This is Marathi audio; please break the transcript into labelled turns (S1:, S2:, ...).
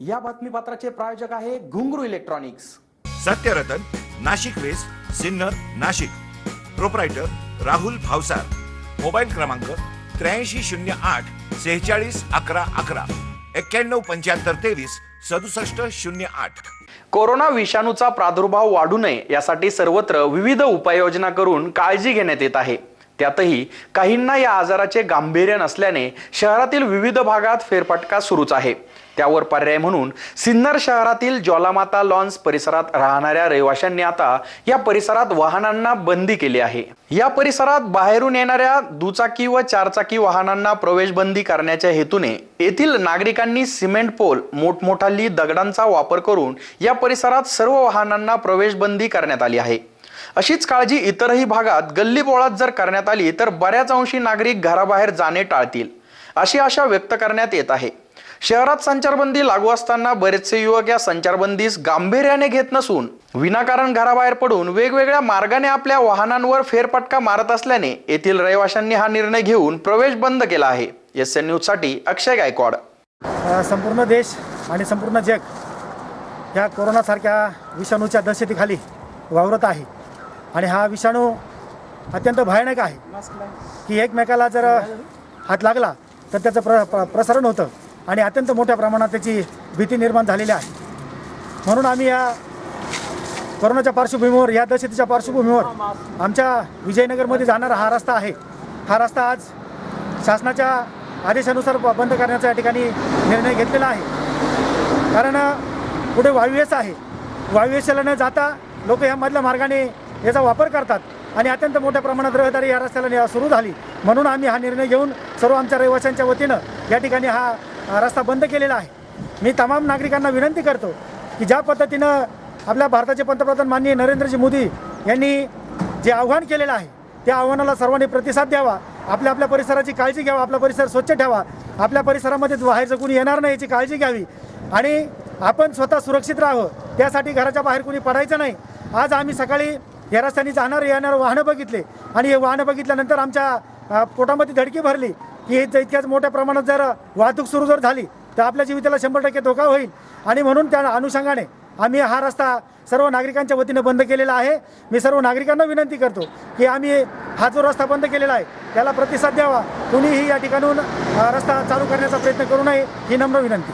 S1: या बातमीपत्राचे प्रायोजक आहे Ghungru electronics.
S2: Satyaratan Nashik west Sinnar Nashik. Proprietor Rahul Bhavsar. Mobile क्रमांक त्र्याऐंशी शून्य आठ सेहेचाळीस अकरा अकरा. एक्क्याण्णव पंच्याहत्तर तेवीस सदुसष्ट शून्य आठ.
S1: कोरोना विषाणूचा प्रादुर्भाव वाढू नये यासाठी सर्वत्र विविध उपाययोजना करून काळजी घेण्यात येत आहे. त्यातही काहींना या आजाराचे गांभीर्य नसल्याने शहरातील विविध भागात फेरफटका सुरूच आहे. त्यावर पर्याय म्हणून सिन्नर शहरातील ज्वालामाता लॉन्स परिसरात राहणाऱ्या रहिवाशांनी आता या परिसरात वाहनांना बंदी केली आहे. या परिसरात बाहेरून येणाऱ्या दुचाकी व चारचाकी वाहनांना प्रवेश बंदी करण्याच्या हेतूने येथील नागरिकांनी सिमेंट पोल मोठमोठाली दगडांचा वापर करून या परिसरात सर्व वाहनांना प्रवेश बंदी करण्यात आली आहे. अशीच काळजी इतरही भागात गल्लीबोळात जर करण्यात आली तर बऱ्याच अंशी नागरिक घराबाहेर जाणे टाळतील अशी आशा व्यक्त करण्यात येत आहे. शहरात संचारबंदी लागू असताना बरेचसे युवक या संचारबंदीस गांभीर्याने घेत नसून विनाकारण घराबाहेर पडून वेगवेगळ्या मार्गाने आपल्या वाहनांवर फेरपटका मारत असल्याने येथील रहिवाशांनी हा निर्णय घेऊन प्रवेश बंद केला आहे. एस एन न्यूजसाठी अक्षय गायकवाड.
S3: संपूर्ण देश आणि संपूर्ण जग ह्या कोरोनासारख्या विषाणूच्या दहशतीखाली वावरत आहे. आणि हा विषाणू अत्यंत भयानक आहे. की एकमेकाला जर हात लागला तर त्याचं प्र प्र- प्रसारण होतं आणि अत्यंत मोठ्या प्रमाणात त्याची भीती निर्माण झालेली आहे. म्हणून आम्ही या कोरोनाच्या पार्श्वभूमीवर या दहशतीच्या पार्श्वभूमीवर आमच्या विजयनगरमध्ये जाणारा हा रस्ता आहे. हा रस्ता आज शासनाच्या आदेशानुसार बंद करण्याचा या ठिकाणी निर्णय घेतलेला आहे. कारण पुढे वायुवेस आहे. वायुवेशाला न जाता लोक ह्या मधल्या मार्गाने याचा वापर करतात. आणि अत्यंत मोठ्या प्रमाणात रहदारी या रस्त्याला सुरू झाली. म्हणून आम्ही हा निर्णय घेऊन सर्व आमच्या रहिवाशांच्या वतीनं या ठिकाणी हा रस्ता बंद केलेला आहे. मी तमाम नागरिकांना विनंती करतो की ज्या पद्धतीनं आपल्या भारताचे पंतप्रधान माननीय नरेंद्रजी मोदी यांनी जे आव्हान केलेलं आहे त्या आव्हानाला सर्वांनी प्रतिसाद द्यावा. आपल्या आपल्या परिसराची काळजी घ्यावा. आपला परिसर स्वच्छ ठेवा. आपल्या परिसरामध्ये बाहेरचं कुणी येणार नाही याची काळजी घ्यावी. आणि आपण स्वतः सुरक्षित राहावं. त्यासाठी घराच्या बाहेर कुणी पडायचं नाही. आज आम्ही सकाळी या रस्त्याने जाणारे येणारं वाहनं बघितले. आणि हे वाहनं बघितल्यानंतर आमच्या पोटामध्ये धडकी भरली. की हे इतक्याच मोठ्या प्रमाणात जर वाहतूक सुरू जर झाली तर आपल्या जीविताला शंभर टक्के धोका होईल. आणि म्हणून त्या अनुषंगाने आम्ही हा रस्ता सर्व नागरिकांच्या वतीनं बंद केलेला आहे. मी सर्व नागरिकांना विनंती करतो की आम्ही हा जो रस्ता बंद केलेला आहे त्याला प्रतिसाद द्यावा. कुणीही या ठिकाणून रस्ता चालू करण्याचा प्रयत्न करू नये ही नम्र विनंती.